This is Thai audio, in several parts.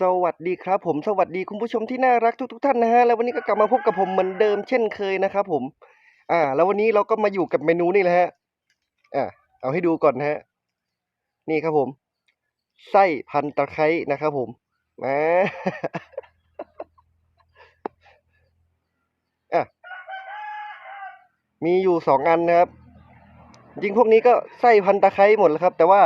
สวัสดีครับผมสวัสดีคุณผู้ชมที่น่ารักทุกๆท่านนะฮะแล้ววันนี้ก็กลับมาพบกับผมเหมือนเดิมเช่นเคยนะครับผม อ่า แล้ววันนี้เราก็มาอยู่กับเมนูนี่แหละฮะอ่าเอาให้ดูก่อนฮะ นี่ครับผม ไส้พันตะไคร้นะครับผมอาอะมีอยู่2อันนะครับ จริงพวกนี้ก็ไส้พันตะไคร้หมดแล้วครับ แต่ว่า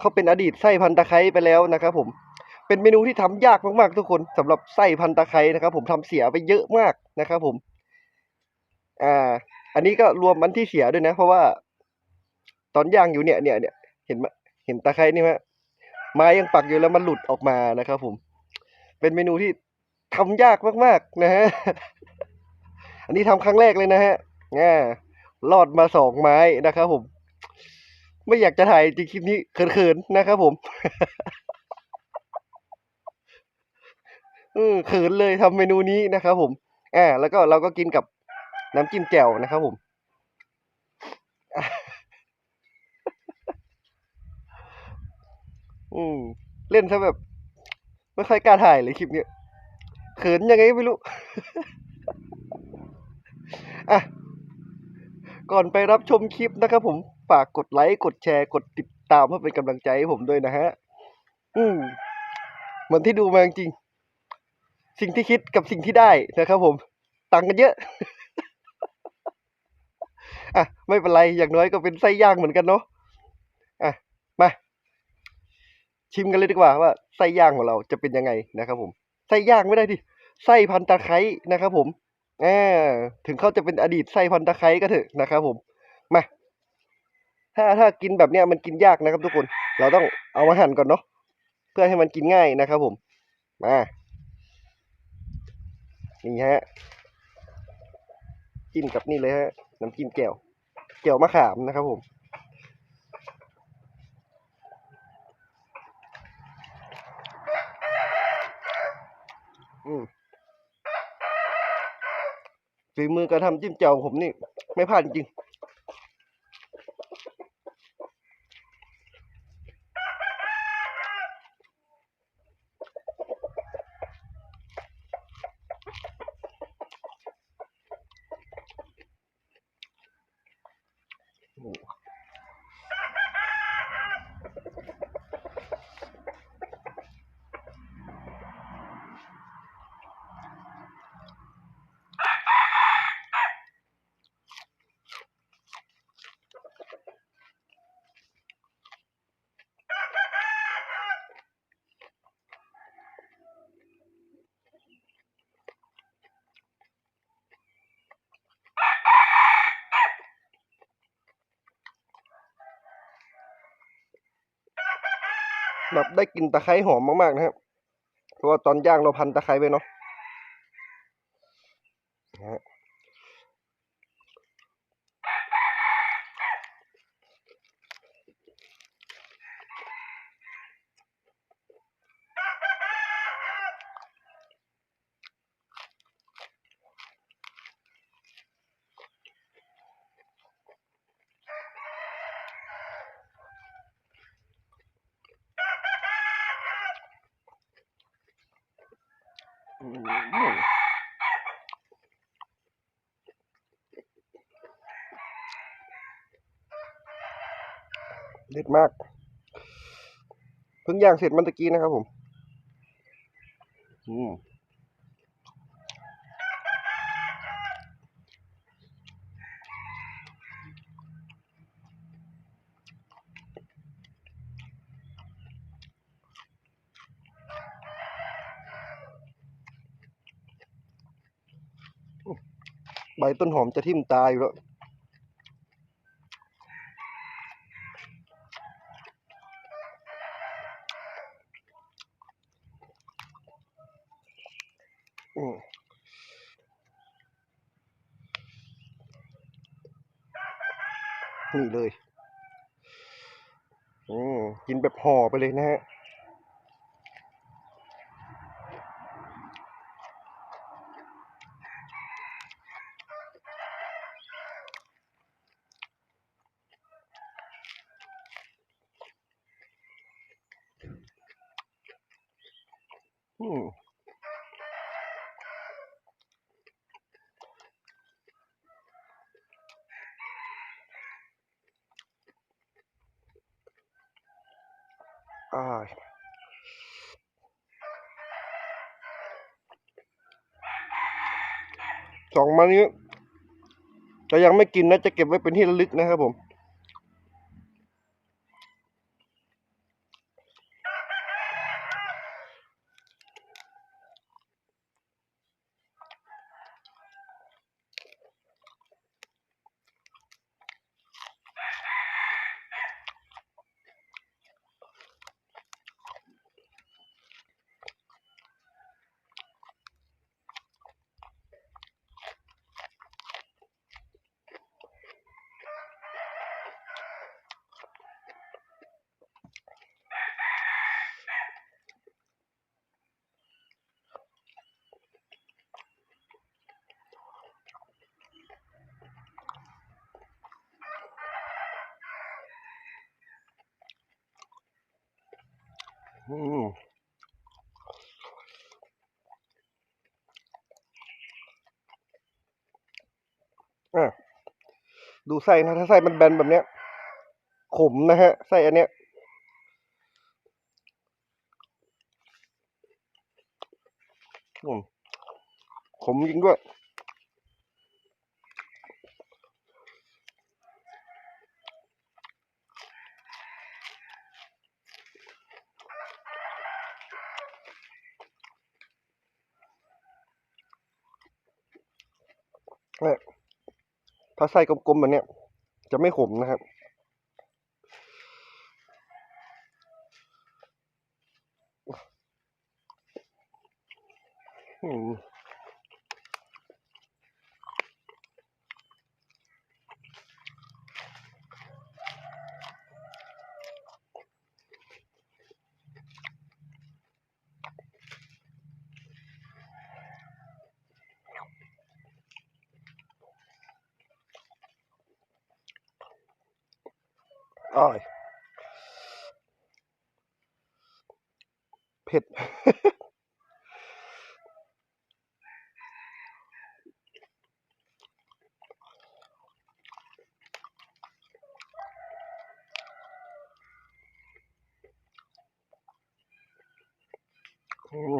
เขาเป็นอดีตไส้พันตะไคร้ไปแล้วนะครับผม เป็นเมนูที่ทำยากมากๆทุกคนสำหรับไส้พันตะไคร้นะครับ ผมทำเสียไปเยอะมากนะครับผม อ่า อันนี้ก็รวมอันที่เสียด้วยนะ เพราะว่า ตอนย่างอยู่เนี่ยเนี่ยเนี่ยเห็นไหมเห็นตะไคร้นี่ไหมไม้ยังปักอยู่แล้วมันหลุดออกมานะครับผม เป็นเมนูที่ทำยากมากๆนะฮะอันนี้ทำครั้งแรกเลยนะฮะอ่ารอดมาสองไม้นะครับผม ไม่อยากจะถ่ายจริงคลิปนี้เขินๆนะครับผม อืมเขินเลยทำเมนูนี้นะครับผมอาแล้วก็เราก็กินกับน้ำจิ้มแจ่วนะครับผมอืมเล่นซะแบบ ไม่ค่อยกล้าถ่ายเลยคลิปเนี้ยเขินยังไงไม่รู้อะก่อนไปรับชมคลิปนะครับผมฝากกดไลค์กดแชร์กดติดตามเพื่อเป็นกำลังใจให้ผมด้วยนะฮะ อืมเหมือนที่ดูมาจริง สิ่งที่คิดกับสิ่งที่ได้นะครับผมต่างกันเยอะอะไม่เป็นไรอย่างน้อยก็เป็นไส้ย่างเหมือนกันเนาะอะมาชิมกันเลยดีกว่าว่าไส้ย่างของเราจะเป็นยังไงนะครับ ผมไส้ย่างไม่ได้ดิไส้พันตะไคร้นะครับ ผมอาถึงเขาจะเป็นอดีตไส้พันตะไคร้ก็เถอะนะครับ ผมมาถ้าถ้ากินแบบเนี้ยมันกินยากนะครับ ทุกคน เราต้องเอามาหั่นก่อนเนาะเพื่อให้มันกินง่ายนะครับ ผมมา นี่ฮะ จิ้มกับนี่เลยฮะ น้ำจิ้มแก้วแก้วมะขามนะครับผม อืมฝีมือการทำจิ้มแจ่วผมนี่ ไม่พลาดจริง Oh. แบบได้กลิ่นตะไคร้หอมมากๆนะครับ เพราะว่าตอนย่างเราพันตะไคร้ไปเนาะนะฮะ เด็ดมาก เพิ่งย่างเสร็จมันตะกี้นะครับผม อืม ใบต้นหอมจะทิ่มตายอยู่แล้วนี่เลยอืมกินแบบห่อไปเลยนะฮะ อืมอ่าสองมานี้จะยังไม่กินนะ จะเก็บไว้เป็นที่ระลึกนะครับผม อืม อะดูไส้นะถ้าไส้มันแบนแบบเนี้ย ขมนะฮะไส้อันเนี้ยขมจริงด้วยเนี่ย ถ้าไส้กลมๆแบบเนี้ย จะไม่ขมนะครับอืม อร่อยเผ็ด อืม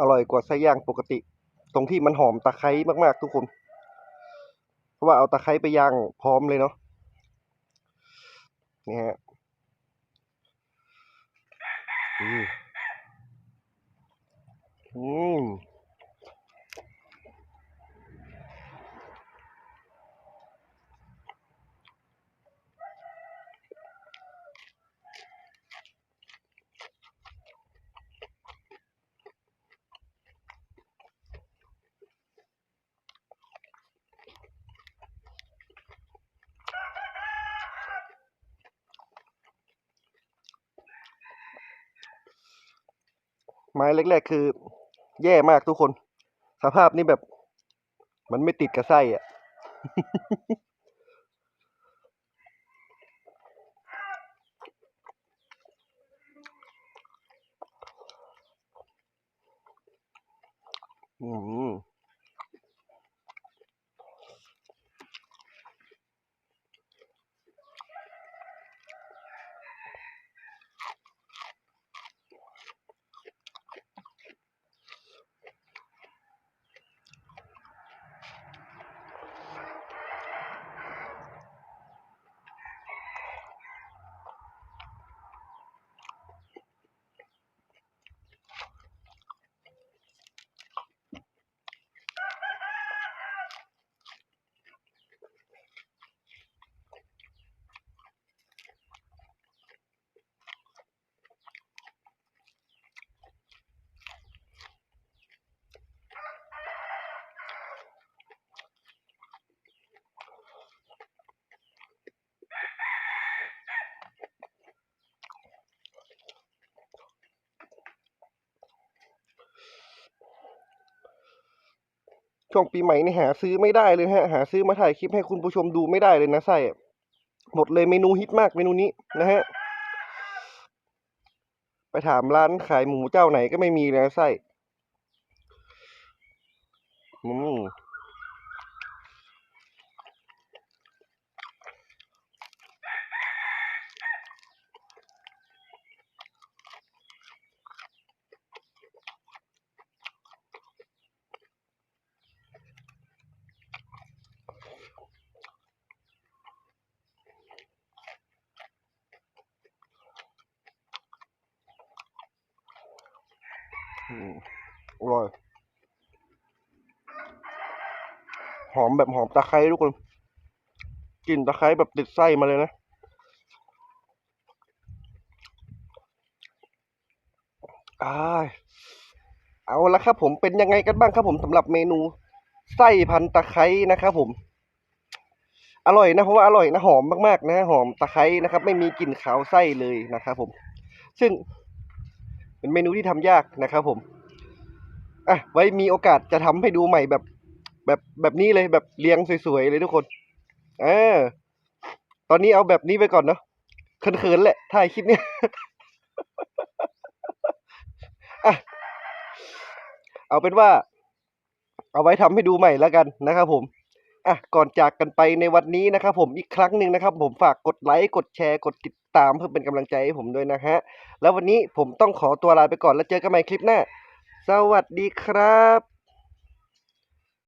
อร่อยกว่าไส้ย่างปกติ ตรงที่มันหอมตะไคร้มากๆ ทุกคน เพราะว่าเอาตะไคร้ไปย่างพร้อมเลยเนาะนี่ฮะอืมอืม ไม้แรกๆ คือ แย่มากทุกคน สภาพนี่แบบ มันไม่ติดกับไส้อะ ช่วงปีใหม่นี่หาซื้อไม่ได้เลยฮะ หาซื้อมาถ่ายคลิปให้คุณผู้ชมดูไม่ได้เลยนะไส้หมดเลยเมนูฮิตมากเมนูนี้นะฮะ ไปถามร้านขายหมูเจ้าไหนก็ไม่มีเลยนะไส้อืม อืมอร่อยหอมแบบหอมตะไคร้ทุกคนกลิ่นตะไคร้แบบติดไส้มาเลยนะเอาละครับผมเป็นยังไงกันบ้างครับผมสำหรับเมนูไส้พันตะไคร้นะครับผม อร่อยนะเพราะว่าอร่อยนะหอมมากๆนะ หอมตะไคร้นะครับ ไม่มีกลิ่นขาวไส้เลยนะครับผม ซึ่ง เป็นเมนูที่ทำยากนะครับผมอะไว้มีโอกาสจะทำให้ดูใหม่แบบ แบบแบบนี้เลยแบบเรียงสวยๆเลยทุกคนเออตอนนี้เอาแบบนี้ไปก่อนเนาะเขินๆแหละถ่ายคลิปเนี้ยอะเอาเป็นว่า เอาไว้ทำให้ดูใหม่แล้วกันนะครับผม อะก่อนจากกันไปในวันนี้นะครับผมอีกครั้งหนึ่งนะครับ ผมฝากกดไลค์กดแชร์กดติดตามเพื่อเป็นกำลังใจให้ผมด้วยนะฮะแล้ววันนี้ผมต้องขอตัวลาไปก่อนแล้วเจอกันใหม่คลิปหน้าสวัสดีครับ